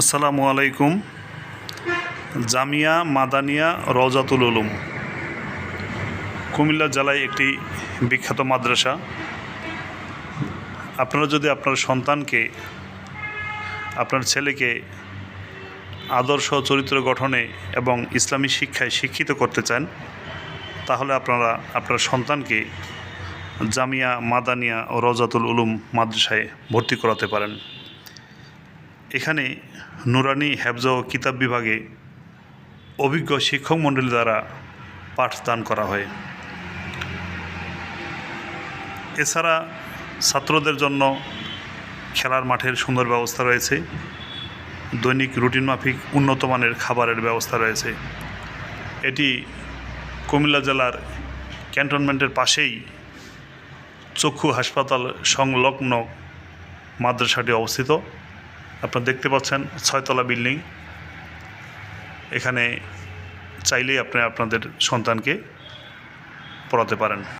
আসসালামু আলাইকুম। জামিয়া মাদানিয়া রওজাতুল উলুম। কুমিল্লা জেলায় একটি বিখ্যাত মাদ্রাসা। আপনারা যদি আপনার সন্তানকে, আপনার ছেলেকে আদর্শ চরিত্র গঠনে এবং ইসলামী শিক্ষায় শিক্ষিত করতে চান, তাহলে আপনারা আপনার সন্তানকে জামিয়া মাদানিয়া ও রওজাতুল উলুম মাদ্রাসায় ভর্তি করাতে পারেন। এখানে নুরানি ও কিতাব বিভাগে অভিজ্ঞ শিক্ষক মণ্ডলী দ্বারা পাঠদান করা হয়। এছাড়া ছাত্রদের জন্য খেলার মাঠের সুন্দর ব্যবস্থা রয়েছে। দৈনিক রুটিন মাফিক উন্নত মানের খাবারের ব্যবস্থা রয়েছে। এটি কুমিল্লা জেলার ক্যান্টনমেন্টের পাশেই চক্ষু হাসপাতাল সংলগ্ন মাদ্রাসাটি অবস্থিত। আপনারা দেখতে পাচ্ছেন ছয়তলা বিল্ডিং। এখানে চাইলেই আপনি আপনাদের সন্তানকে পড়াতে পারেন।